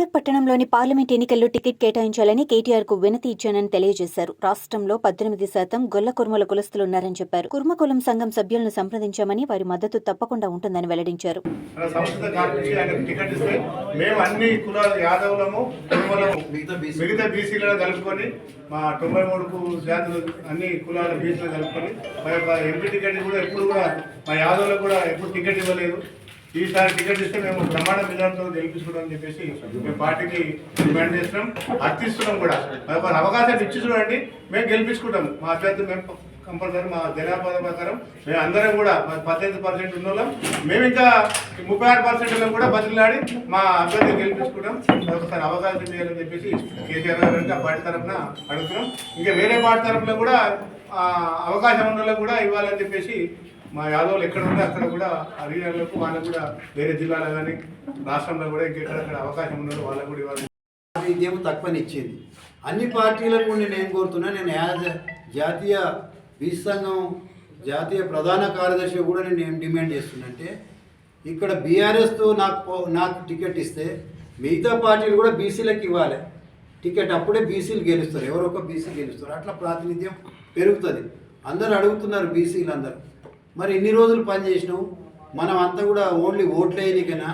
రాష్ట్రంలోని పార్లమెంట్ ఎన్నికల్లో టికెట్ కేటాయించాలని కేటీఆర్కు వినతి ఇచ్చానని తెలియజేశారు. రాష్ట్రంలో పద్దెనిమిది శాతం గొల్ల కుర్మల కులస్తులున్నారని చెప్పారు. కుర్మ కులం సంఘం సభ్యులను సంప్రదించామని వారి మద్దతు తప్పకుండా ఉంటుందని వెల్లడించారు. మన సంస్కృత కార్మికులకి ఆయనకు టికెట్ ఇస్తే మేము అన్ని కులాల యాదవులము కుటుంబాలము మిగతా బీసీ మిగతా బీసీలను కలుపుకొని మా తొంభై మూడుకు జాతులు అన్ని కులాల బీసీలను కలుపుకొని మా యొక్క ఎంపీ టికెట్ కూడా ఎప్పుడు కూడా మా యాదవులకు కూడా ఎప్పుడు టికెట్ ఇవ్వలేదు. ఈసారి టికెట్ ఇస్తే మేము బ్రహ్మాండ విధానంతో గెలిపిస్తున్నాం అని చెప్పేసి మేము పార్టీకి డిమాండ్ చేస్తున్నాం. అర్థిస్తున్నాం కూడా. మరి ఒక అవకాశం ఇచ్చి చూడండి. మేము గెలిపించుకుంటాం. మా అభ్యర్థి మేము కంపల్సరీ మా జనాభా ప్రకారం మేము అందరం కూడా మా పద్దెనిమిది పర్సెంట్ ఉన్న వాళ్ళం. మేము ఇంకా ముప్పై ఆరు పర్సెంట్ కూడా బదిలాడి మా అభ్యర్థిని గెలిపించుకుంటాం. ఒకసారి అవకాశం చేయాలని చెప్పేసి కేసీఆర్ గారు అంటే ఆ పార్టీ తరఫున అడుగుతున్నాం. ఇంకా వేరే పార్టీ తరఫున కూడా అవకాశం ఉన్న కూడా ఇవ్వాలని చెప్పేసి మా యాదవులు ఎక్కడ ఉంటే అక్కడ కూడా ఆ రీజన్లకు వాళ్ళకు కూడా వేరే జిల్లాలో కానీ రాష్ట్రంలో కూడా ఇంకెక్కడక్కడ అవకాశం ఉన్నదో వాళ్ళకు కూడా ఇవ్వాలి. ఇదేమో తక్కువనిచ్చింది. అన్ని పార్టీలకు నేను ఏం కోరుతున్నా నేను యాజ్ జాతీయ బీసీ సంఘం జాతీయ ప్రధాన కార్యదర్శి కూడా నేను ఏం డిమాండ్ చేస్తున్నంటే ఇక్కడ బీఆర్ఎస్తో నాకు నాకు టికెట్ ఇస్తే మిగతా పార్టీలు కూడా బీసీలకు ఇవ్వాలి. టికెట్ అప్పుడే బీసీలు గెలుస్తారు. ఎవరో ఒక బీసీ గెలుస్తారు. అట్లా ప్రాతినిధ్యం పెరుగుతుంది. అందరూ అడుగుతున్నారు బీసీలు అందరూ మరి ఇన్ని రోజులు పనిచేసినావు మనం అంతా కూడా ఓన్లీ ఓట్లేయనికైనా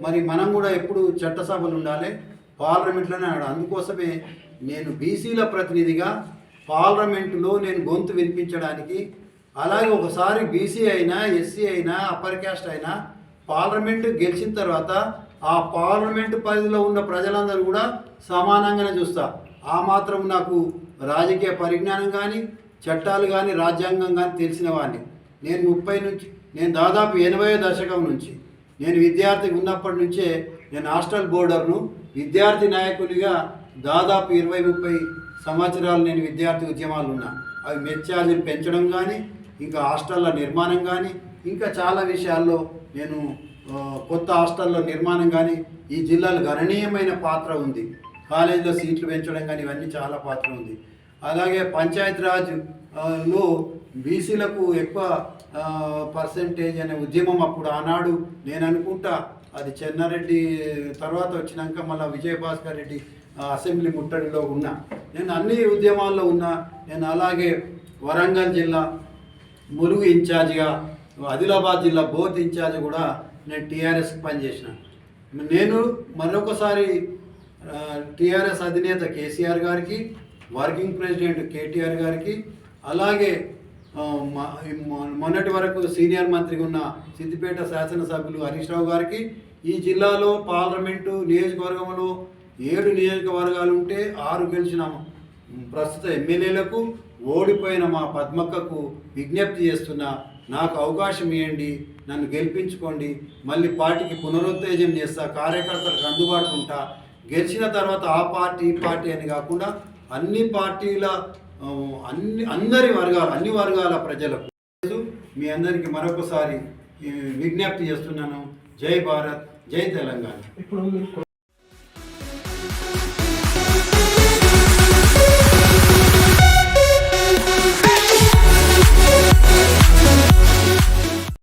మరి మనం కూడా ఎప్పుడు చట్టసభలు ఉండాలి? పార్లమెంట్లోనే ఆడ అందుకోసమే నేను బీసీల ప్రతినిధిగా పార్లమెంటులో నేను గొంతు వినిపించడానికి అలాగే ఒకసారి బీసీ అయినా ఎస్సీ అయినా అప్పర్ క్యాస్ట్ అయినా పార్లమెంటు గెలిచిన తర్వాత ఆ పార్లమెంట్ పరిధిలో ఉన్న ప్రజలందరూ కూడా సమానంగానే చూస్తా. ఆ మాత్రం నాకు రాజకీయ పరిజ్ఞానం కానీ చట్టాలు కానీ రాజ్యాంగం కానీ తెలిసిన వాడిని. నేను ముప్పై నుంచి నేను దాదాపు ఎనభై దశకం నుంచి నేను విద్యార్థి ఉన్నప్పటి నుంచే నేను హాస్టల్ బోర్డర్ను విద్యార్థి నాయకునిగా దాదాపు ఇరవై ముప్పై సంవత్సరాలు నేను విద్యార్థి ఉద్యమాలు ఉన్నా. అవి మెచ్చార్జీలు పెంచడం కానీ ఇంకా హాస్టళ్ళ నిర్మాణం కానీ ఇంకా చాలా విషయాల్లో నేను కొత్త హాస్టళ్ళ నిర్మాణం కానీ ఈ జిల్లాలో గణనీయమైన పాత్ర ఉంది. కాలేజీలో సీట్లు పెంచడం కానీ ఇవన్నీ చాలా పాత్ర ఉంది. అలాగే పంచాయతీరాజ్లో బీసీలకు ఎక్కువ పర్సంటేజ్ అనే ఉద్యమం అప్పుడు ఆనాడు నేను అనుకుంటా అది చెన్నారెడ్డి తర్వాత వచ్చినాక మళ్ళీ విజయభాస్కర్ రెడ్డి అసెంబ్లీ ముట్టడిలో ఉన్నా. నేను అన్ని ఉద్యమాల్లో ఉన్నా నేను అలాగే వరంగల్ జిల్లా ములుగు ఇన్ఛార్జిగా ఆదిలాబాద్ జిల్లా బోత్ ఇన్ఛార్జ్ కూడా నేను టీఆర్ఎస్ పనిచేసిన. నేను మరొకసారి టీఆర్ఎస్ అధినేత కేసీఆర్ గారికి వర్కింగ్ ప్రెసిడెంట్ కేటీఆర్ గారికి అలాగే మొన్నటి వరకు సీనియర్ మంత్రిగా ఉన్న సిద్దిపేట శాసనసభ్యులు హరీష్ రావు గారికి ఈ జిల్లాలో పార్లమెంటు నియోజకవర్గంలో ఏడు నియోజకవర్గాలు ఉంటే ఆరు గెలిచిన ప్రస్తుత ఎమ్మెల్యేలకు ఓడిపోయిన మా పద్మక్కకు విజ్ఞప్తి చేస్తున్నా నాకు అవకాశం ఇవ్వండి నన్ను గెలిపించుకోండి మళ్ళీ పార్టీకి పునరుత్తేజం చేస్తా కార్యకర్తలకు అందుబాటులో ఉంటా గెలిచిన తర్వాత ఆ పార్టీ ఈ పార్టీ అని కాకుండా అన్ని పార్టీల అన్ని అందరి వర్గాలు అన్ని వర్గాల ప్రజలకు మీ అందరికీ మరొకసారి విజ్ఞప్తి చేస్తున్నాను. జై భారత్ జై తెలంగాణ. ఇప్పుడు